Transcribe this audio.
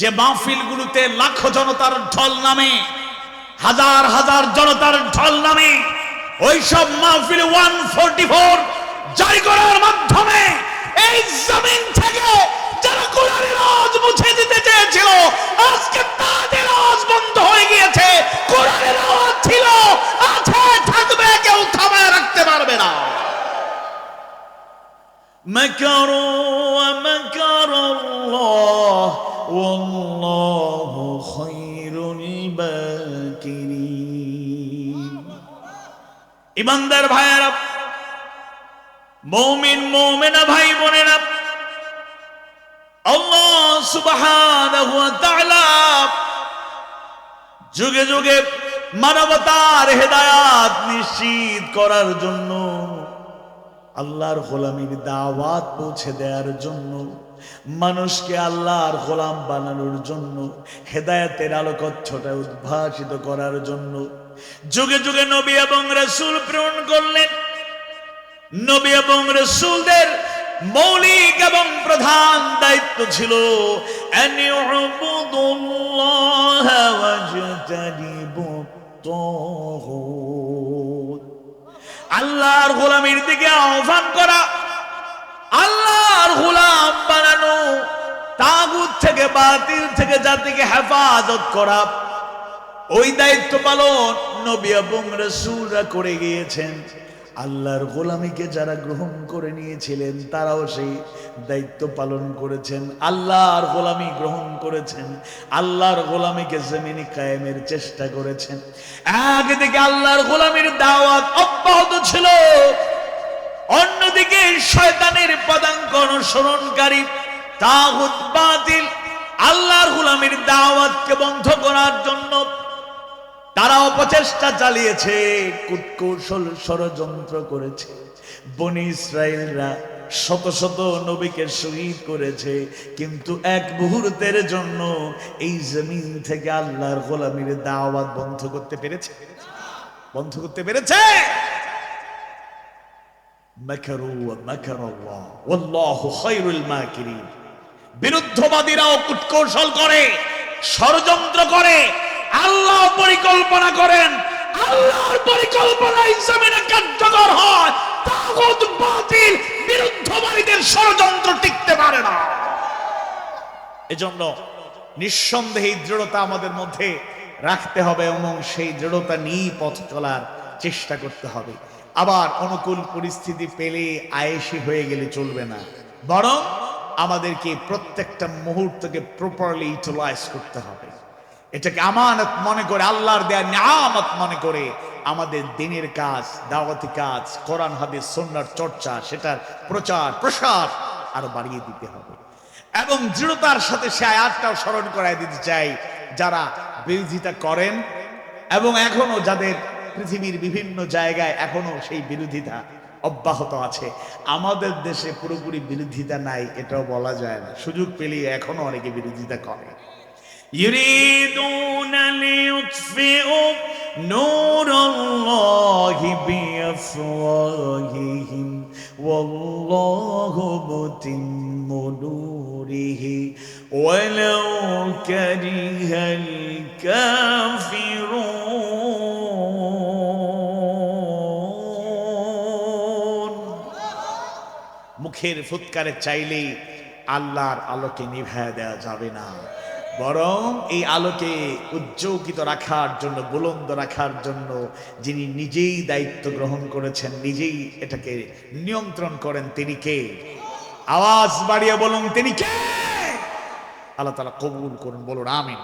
যে মাহফিলগুলোতে লাখো জনতার ঢল নামে হাজার হাজার জনতার ঢল নামে ওইসব মাহফিল ওয়ান ফোরটি ফোর জারি করার মাধ্যমে এই জমিন থেকে যারা কোরআনের আজ মুছে দিতে চেয়েছিল আজকে তাদের আজ বন্ধ হয়ে গিয়েছে কোরআনের আওয়াজ ছিল আছে থাকবে কেউ থামায় রাখতে পারবে না مكروا ومكر الله والله خير الباكرين ইমানদার ভাইয়েরা মৌমিন মৌমেনা ভাই বোনেরা আল্লাহ সুবহানাহু ওয়া তাআলা যুগে যুগে মানবতার হেদায়াত নিশ্চিত করার জন্য আল্লাহর গোলামীর দাওয়াত পৌঁছে দেওয়ার জন্য, মানুষকে আল্লাহর গোলাম বানানোর জন্য, হেদায়তের আলোকচ্ছটা উদ্ভাসিত করার জন্য যুগে যুগে নবী এবং রসুল প্রেরণ করলেন। নবী এবং রসুলদের মৌলিক এবং প্রধান দায়িত্ব ছিল অনিয়বুদুল্লাহ ওয়াজতানিবুত আল্লাহর গোলামের দিকে আহ্বান করা, আল্লাহর গোলাম বানানো, তাগুত থেকে বাতিল থেকে জাতিকে হেফাজত করা। ওই দায়িত্ব পালন নবী এবং রসুলরা করে গিয়েছেন। আল্লাহর গোলামীকে যারা গ্রহণ করে নিয়েছিলেন, তারাও সেই দায়িত্ব পালন করেছেন। আল্লাহর গোলামি গ্রহণ করেছেন। আল্লাহর গোলামীকে জমিনি কায়েমের চেষ্টা করেছেন। একদিকে আল্লাহর গোলামীর দাওয়াত অব্যাহত ছিল, অন্যদিকে শয়তানের পদাঙ্ক অনুসরণকারী তাগুত বাতিল আল্লাহর গোলামীর দাওয়াতকে বন্ধ করার জন্য তারা অপচেষ্টা চালিয়েছে, কুটকৌশল ষড়যন্ত্র করেছে। বনি ইসরায়েলরা শত শত নবীকে শহীদ করেছে, কিন্তু এক মুহূর্তের জন্য এই জমিন থেকে আল্লাহর গোলামীর দাওয়াত বন্ধ করতে পেরেছে। বন্ধ করতে পেরেছে। বিরুদ্ধবাদীরাও কুটকৌশল করে, ষড়যন্ত্র করে পরিকল্পনা করেন। আল্লাহর পরিকল্পনা জমিনে কার্যকর হয়। তাগুত বাতিল, বিরুদ্ধবাদীদের ষড়যন্ত্র টিকতে পারে না। এজন্য নিঃসন্দেহে দৃঢ়তা আমাদের মধ্যে রাখতে হবে এবং সেই দৃঢ়তা নিয়েই পথ চলার চেষ্টা করতে হবে। আবার অনুকূল পরিস্থিতি পেলে আয়েসি হয়ে গেলে চলবে না। বরং আমাদেরকে প্রত্যেকটা মুহূর্তকে প্রপারলি ইউটিলাইজ করতে হবে। এটাকে আমানত মনে করে, আল্লাহর দেয়া নিয়ামত মনে করে আমাদের দিনের কাজ, দাওয়াতি কাজ, কোরআন, হাদিস সন্ন্যার চর্চা, সেটার প্রচার, প্রসার আরও বাড়িয়ে দিতে হবে। এবং দৃঢ়তার সাথে সে আয়াতটাও স্মরণ করাই দিতে চাই, যারা বিরোধিতা করেন এবং এখনও যাদের পৃথিবীর বিভিন্ন জায়গায় এখনও সেই বিরোধিতা অব্যাহত আছে, আমাদের দেশে পুরোপুরি বিরোধিতা নাই, এটাও বলা যায় না। সুযোগ পেলেই এখনও অনেকে বিরোধিতা করে। يريدون ليطفئوا نور الله بأفواههم والله متم نوره ولو كره الكافرون মুখের ফুৎকারে চাইলেই আল্লাহর আলোকে নিভায় দেওয়া যাবে না বরং এই আলোকে উজ্জ্বকিত রাখার জন্য, বুলন্দ রাখার জন্য যিনি নিজেই দায়িত্ব গ্রহণ করেছেন, নিজেই এটাকে নিয়ন্ত্রণ করেন, তিনি কে? আওয়াজ বাড়িয়ে বলুন, তিনি কে? আল্লাহ তালা কবুল করুন, বলুন, আমিন।